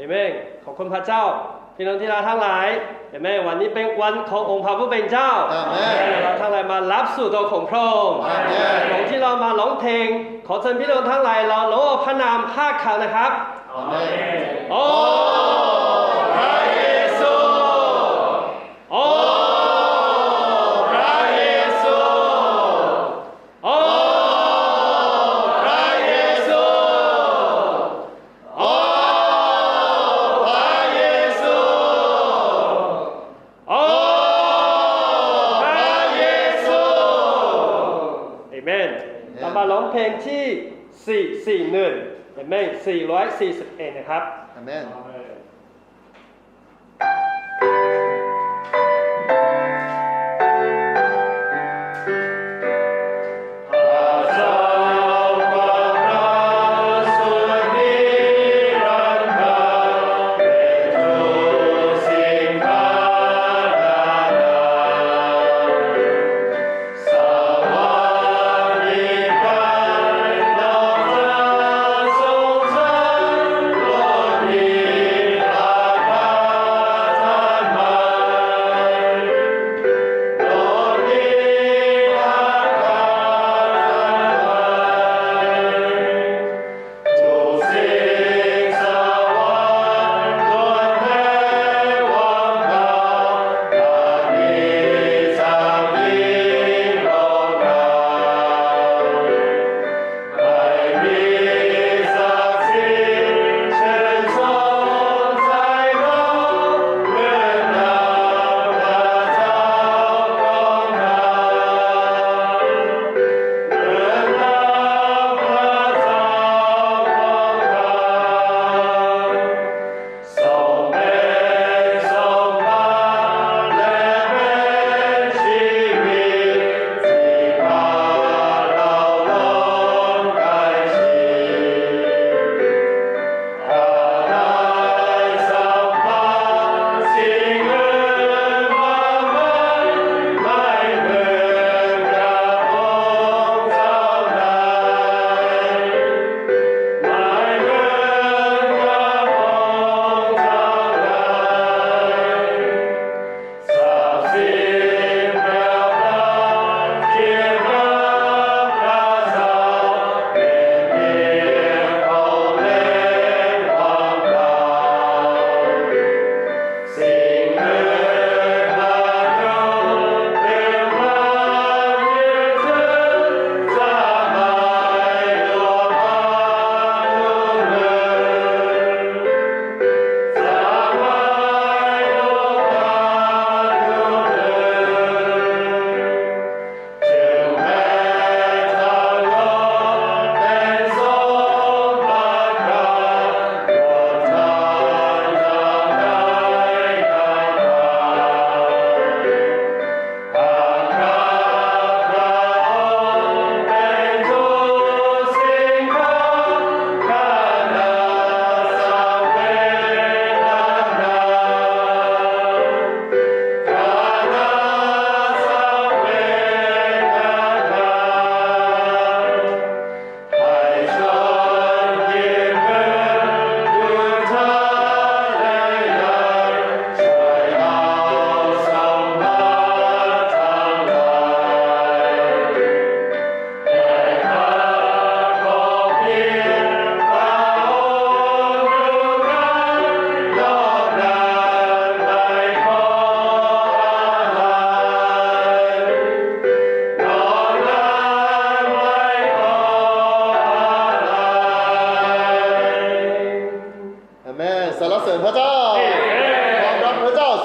เอเมนขอบคุณพระเจ้า พี่น้องที่รักทั้งหลายเอเมนวันนี้เป็นวันขององค์พระผู้เป็นเจ้าเราทั้งหลายมารับสู่ตัวของพระองค์ของที่เรามาร้องเพลง ขอเชิญพี่น้องทั้งหลายเราโลพระนามภาคเขานะครับโอ้ ไม่441 นะครับ Amen.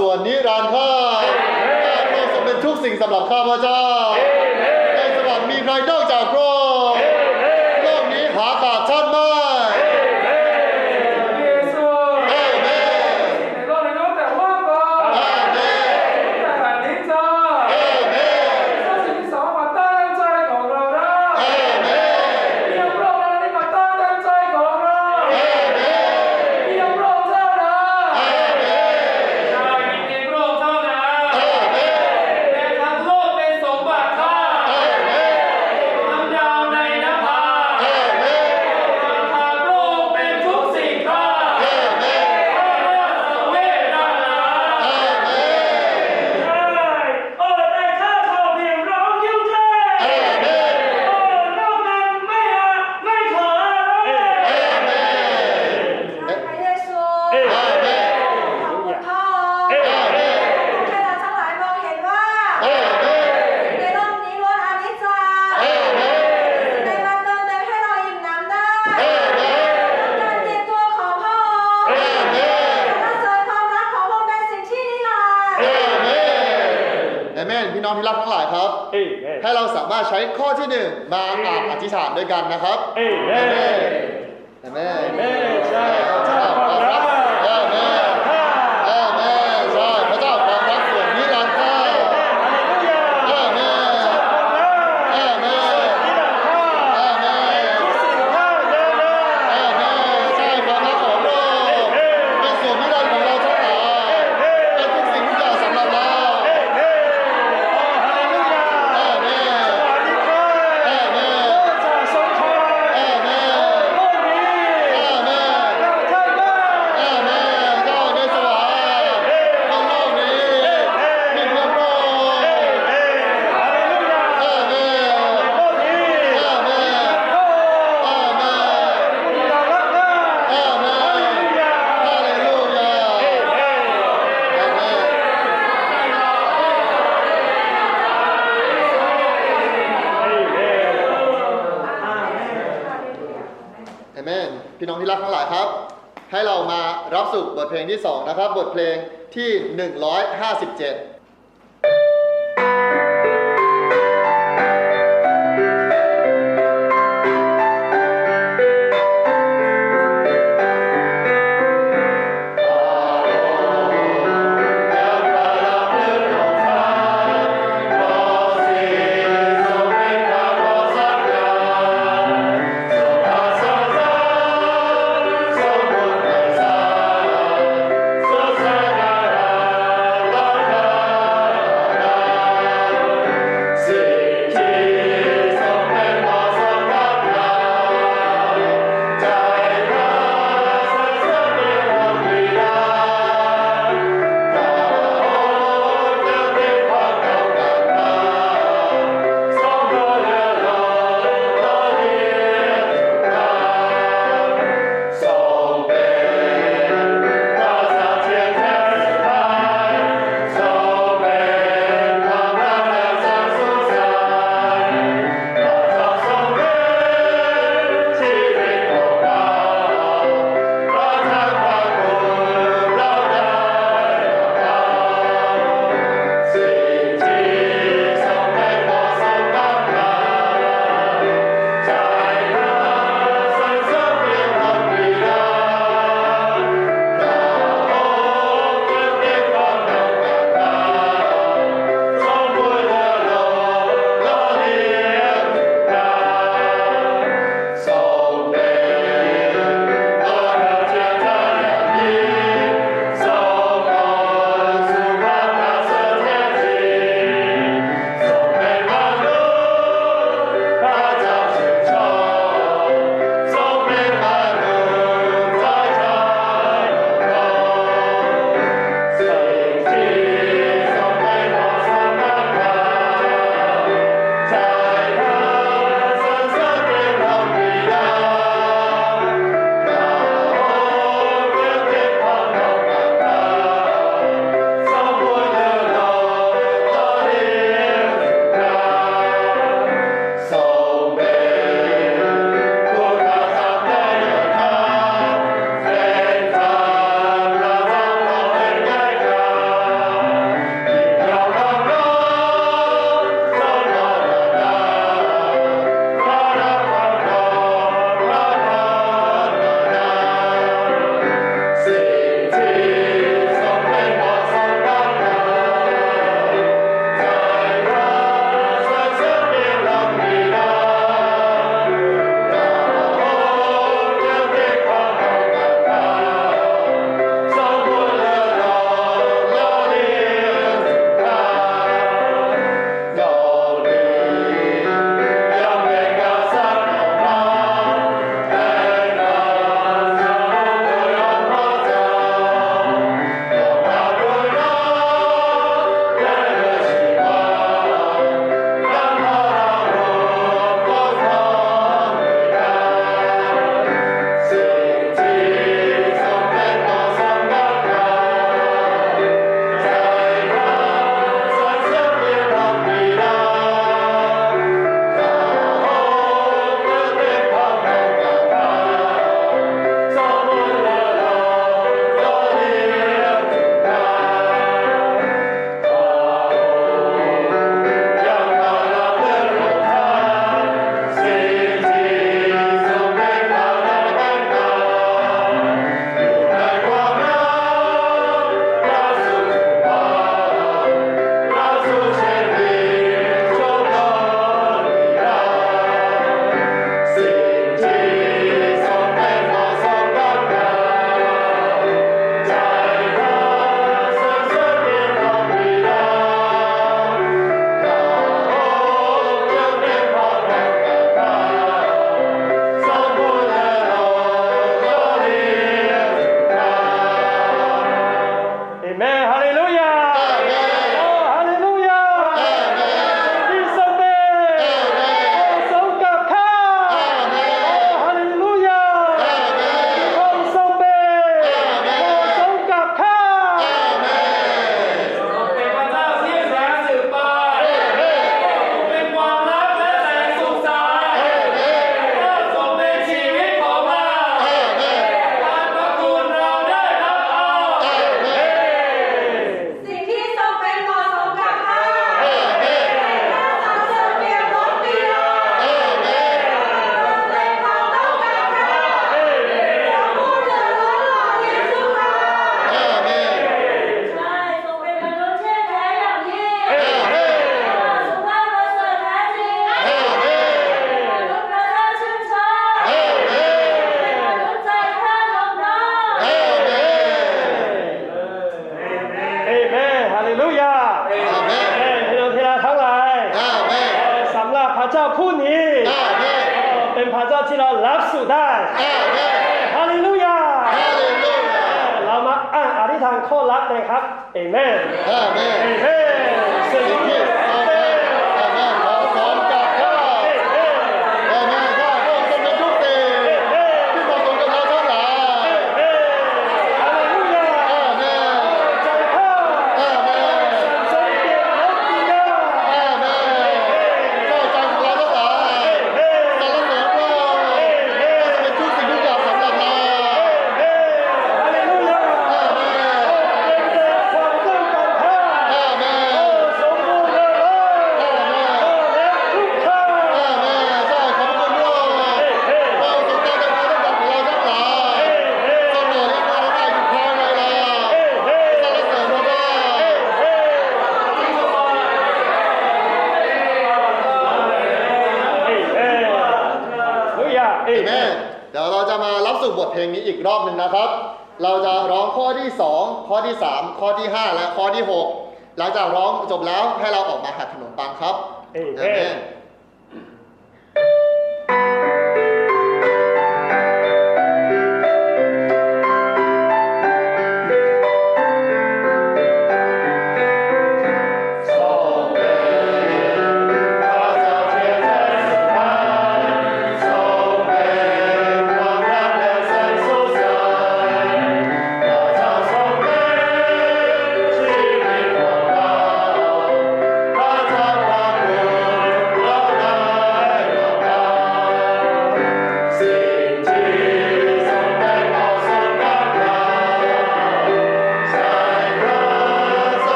ส่วนนิรันดร์ข้าข้พระองค์ทรงเป็นทุกสิ่งสำหรับข้าพระเจ้าในสวรรค์มีใครนอกจากพระอ ที่หนึ่งมาอ่านอธิษฐานด้วยกันนะครับเอเมน นะครับบทเพลงที่ 157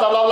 sambla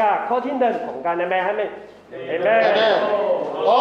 ปกข้อที่หนึ่งของการในแม่ให้ไหมเอเมน โอ้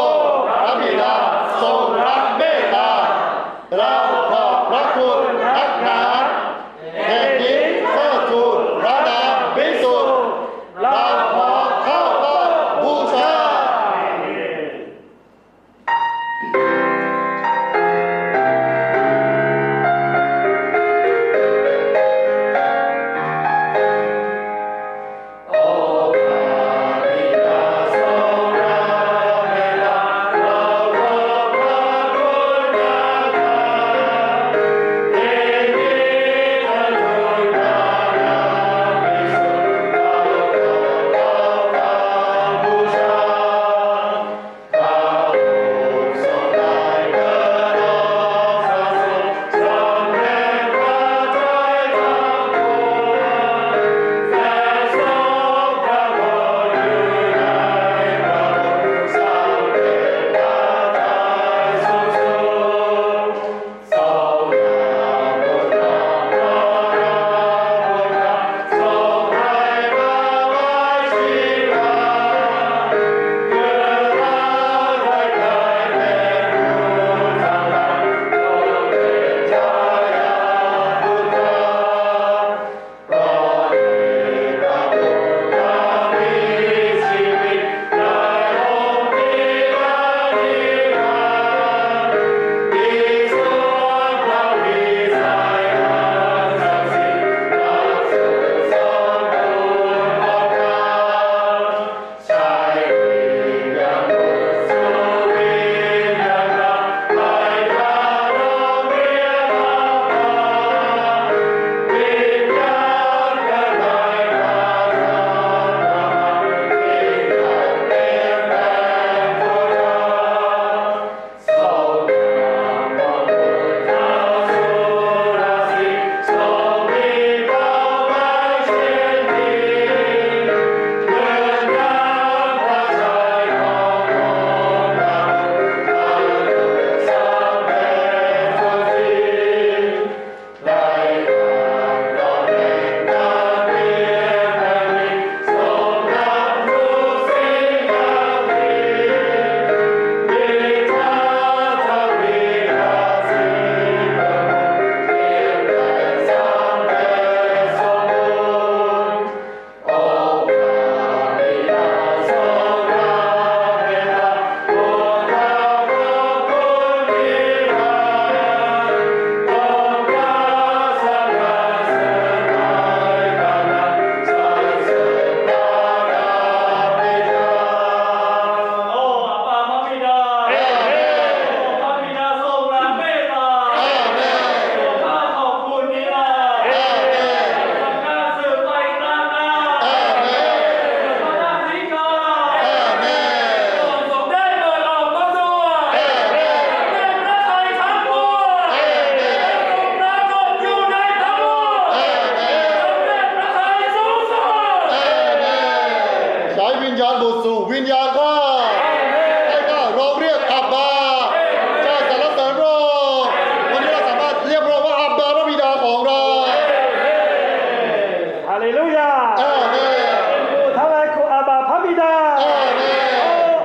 เลลูยาอาเมนทาไลคูอาบาพระบิดาอาเมน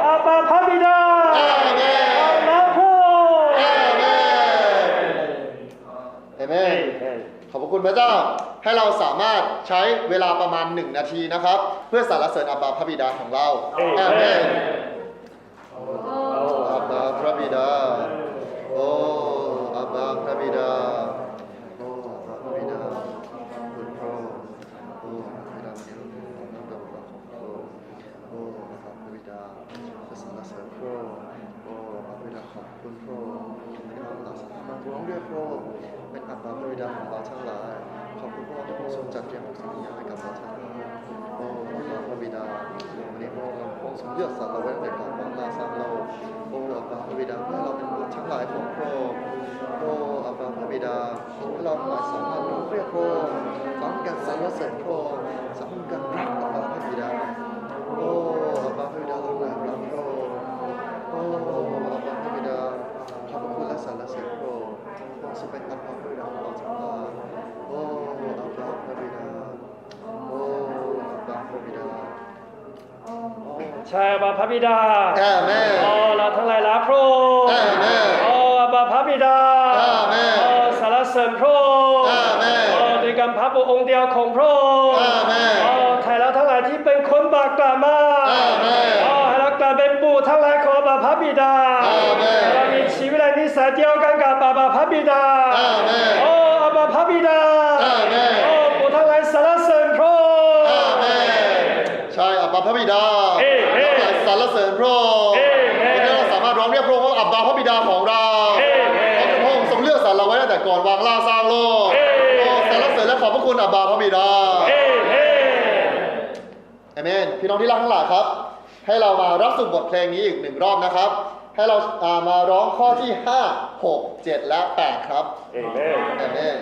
อาบ.아 멘. 다와บิดา팝이เมน.오아바 팝이 다. 아เมนเอเมน.ขอบคุณพระเจ้าให้เราสามารถใช้เวลาประมาณหนึ่งนาทีนะครับ เพื่อสรรเสริญอาบบาพระบิดาของเราอาเมนอาบบาพระบิดา บิดาขอบคุณพระที่เราสามารถร้องเรียกพระเป็นอับบาพระบิดาของเราทั้งหลาย ขอบคุณพระที่ทรงจัดเตรียมทุกสิ่งทุกอย่างให้กับเราทั้งหลายโอ้อับบาพระบิดาวันนี้พระองค์ทรงเลือกสรรเราไว้ตั้งแต่ก่อนวางลาสร้างโลกโอ้อับบาพระบิดาเพื่อเราเป็นบุตรทั้งหลายของพระองค์โอ้อับบาพระบิดาให้เราหลายสามารถร้องเรียกพระองค์สามารถกันสรรเสริญพระองค์สามารถกันรักอับบาพระบิดาโอ้อับบาพระบิดาเราทั้งหลายรักพระองค์โอ้อับบาพระบิดาขอบพระคุณและสรรเสริญพระองค์พระองค์ทรงเป็นอับบาพระบิดาของเราทั้งหลายโอ้อับบาพระบิดาโอ้อับบาพระบิดา ใช่บาพระบิดาอาเมนโอ้เราทั้งหลายรักพระองค์อาเมนโอ้บาพระบิดาอาเมนโอ้สรรเสริญพระองค์อาเมนโอ้ด้วยกันพระบุตรองค์เดียวของพระองค์อาเมนโอ้ไทยเราทั้งหลายที่เป็นคนบาปกล่าวมาอาเมนโอ้ให้เรากลายเป็นบุตรทั้งหลายของบาพระบิดาอาเมนให้เรามีชีวิตและนิสัยเดียวกันกับบาพระบิดาอาเมนโอ้อาบาพระบิดาอาเมนโอ้บุตรทั้งหลายสรรเสริญพระองค์อาเมนใช่อับบาพระบิดาเอ้เอ้เราสรรเสริญพระองค์เอ้เอ้วันนี้เราสามารถร้องเรียกพระองค์ว่าอับบาพระบิดาของเราเอ้เอ้เพราะพระองค์ทรงเลือกสรรเราไว้ตั้งแต่ก่อนวางล่างสร้างโลกเอ้โอ้สรรเสริญและขอบพระคุณอับบาพระบิดาเอ้เอ้เอเมนพี่น้องที่รักทั้งหลายครับ ให้เรามารับสู่บทเพลงนี้อีกหนึ่งรอบนะครับ ให้เราอ่ามาร้องข้อที่ 5 6 7 และ 8 ครับเอเมนเอเมน